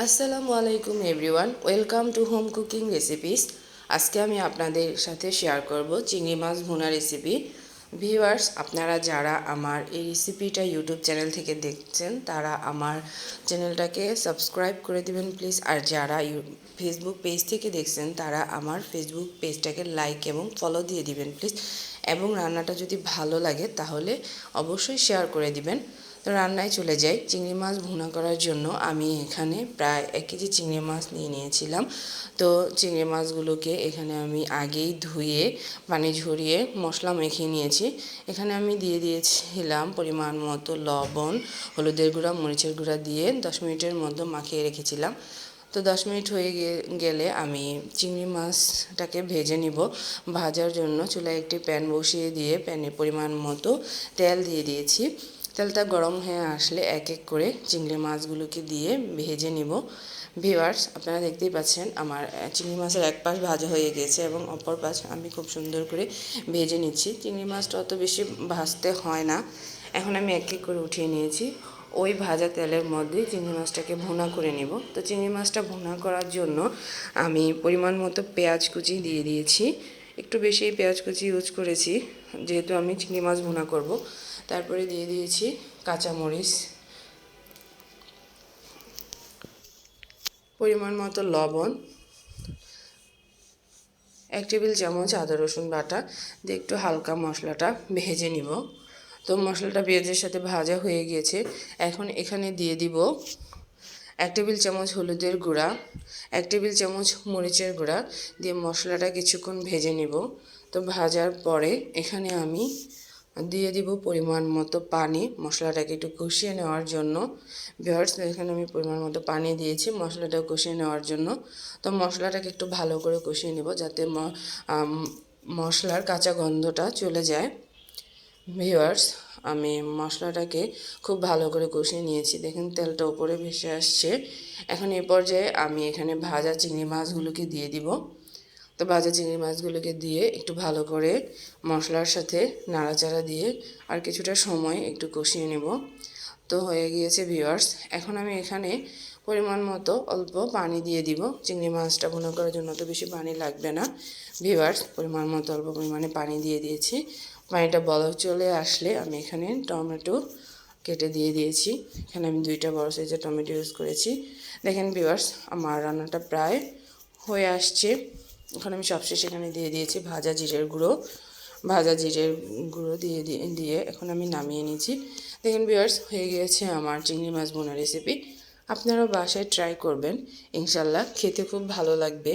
আসসালামু আলাইকুম everyone, welcome to home cooking recipes. আজকে আমি আপনাদের সাথে শেয়ার করব চিংড়ি মাছ ভুনা রেসিপি। ভিউয়ার্স, আপনারা যারা আমার এই রেসিপিটা ইউটিউব চ্যানেল থেকে দেখছেন, তারা আমার চ্যানেলটাকে সাবস্ক্রাইব করে দিবেন প্লিজ। আর যারা ফেসবুক পেজ থেকে দেখছেন, তারা আমার ফেসবুক পেজটাকে লাইক এবং ফলো দিয়ে দিবেন প্লিজ। এবং রান্নাটা যদি ভালো লাগে, তাহলে অবশ্যই শেয়ার করে দিবেন। তো রান্নায় চলে যাই। চিংড়ি মাছ ভুনা করার জন্য আমি এখানে প্রায় এক কেজি চিংড়ি মাছ নিয়ে নিয়েছিলাম। তো চিংড়ি মাছগুলোকে এখানে আমি আগেই ধুয়ে পানি ঝরিয়ে মশলা মেখে নিয়েছি। এখানে আমি দিয়ে দিয়েছিলাম পরিমাণ মতো লবণ, হলুদের গুঁড়া, মরিচের গুঁড়া দিয়ে দশ মিনিটের মতো মাখিয়ে রেখেছিলাম। তো দশ মিনিট হয়ে গেলে আমি চিংড়ি মাছটাকে ভেজে নিব। ভাজার জন্য চুলায় একটি প্যান বসিয়ে দিয়ে প্যানে পরিমাণ মতো তেল দিয়ে দিয়েছি। তেলটা গরম হয়ে আসলে এক এক করে চিংড়ি মাছগুলোকে দিয়ে ভেজে নিব। ভিওয়ার্স আপনারা দেখতেই পাচ্ছেন আমার চিংড়ি মাছের এক পাশ ভাজা হয়ে গেছে এবং অপর পাশ আমি খুব সুন্দর করে ভেজে নিচ্ছি। চিংড়ি মাছটা অত বেশি ভাজতে হয় না। এখন আমি এক এক করে উঠিয়ে নিয়েছি। ওই ভাজা তেলের মধ্যে চিংড়ি মাছটাকে ভুনা করে নিব। তো চিংড়ি মাছটা ভুনা করার জন্য আমি পরিমাণ মতো পেঁয়াজ কুচি দিয়ে দিয়েছি। একটু বেশি পেঁয়াজ কুচি ইউজ করেছি, যেহেতু আমি চিংড়ি মাছ ভুনা করব। তারপরে দিয়ে দিয়েছি কাঁচামরিচ। পরিমাণ মতো লবণ। এক টেবিল চামচ আদা রসুন বাটা দিয়ে একটু হালকা মশলাটা ভেজে নিব। তো মশলাটা পেঁয়াজের সাথে ভাজা হয়ে গিয়েছে। এখন এখানে দিয়ে দিব এক টেবিল চামচ হলুদের গুঁড়া, এক টেবিল চামচ মরিচের গুঁড়া দিয়ে মশলাটা কিছুক্ষণ ভেজে নিব। তো ভাজার পরে এখানে আমি দিয়ে দিব পরিমাণ মতো পানি। মশলাটাকে একটু কষিয়ে নেওয়ার জন্য। ভিওয়ার্স এখানে আমি পরিমাণ মতো পানি দিয়েছি, মশলাটা কষিয়ে নেওয়ার জন্য। তো মশলাটাকে একটু ভালো করে কষিয়ে নেব যাতে মশলার কাঁচা গন্ধটা চলে যায়। ভিওয়ার্স আমি মশলাটাকে খুব ভালো করে কষিয়ে নিয়েছি। দেখেন তেলটা উপরে ভেসে আসছে। এখন এ পর্যায়ে আমি এখানে ভাজা চিংড়ি মাছগুলোকে দিয়ে দিব। তো ভাজা চিংড়ি মাছগুলোকে দিয়ে একটু ভালো করে মশলার সাথে নাড়াচাড়া দিয়ে আর কিছুটা সময় একটু কষিয়ে নেব। তো হয়ে গিয়েছে ভিওয়ার্স এখন আমি এখানে পরিমাণ মতো অল্প পানি দিয়ে দিব। চিংড়ি মাছটা ভুনো করার জন্য তো বেশি পানি লাগবে না। ভিওয়ার্স পরিমাণ মতো অল্প পরিমাণে পানি দিয়ে দিয়েছি। পানিটা বলক চলে আসলে আমি এখানে টমেটো কেটে দিয়ে দিয়েছি। এখানে আমি দুইটা বড় সাইজের টমেটো ইউজ করেছি। দেখেন ভিওয়ার্স আমার রান্নাটা প্রায় হয়ে আসছে। এখন আমি সবশেষে এখানে দিয়ে দিয়েছি ভাজা জিরের গুঁড়ো। ভাজা জিরের গুঁড়ো দিয়ে দিয়ে এখন আমি নামিয়ে নিয়েছি। দেখেন বিয়ার্স হয়ে গিয়েছে আমার চিংড়ি মাছ বোনা রেসিপি আপনারাও বাসায় ট্রাই করবেন, ইনশাল্লাহ। খেতে খুব ভালো লাগবে।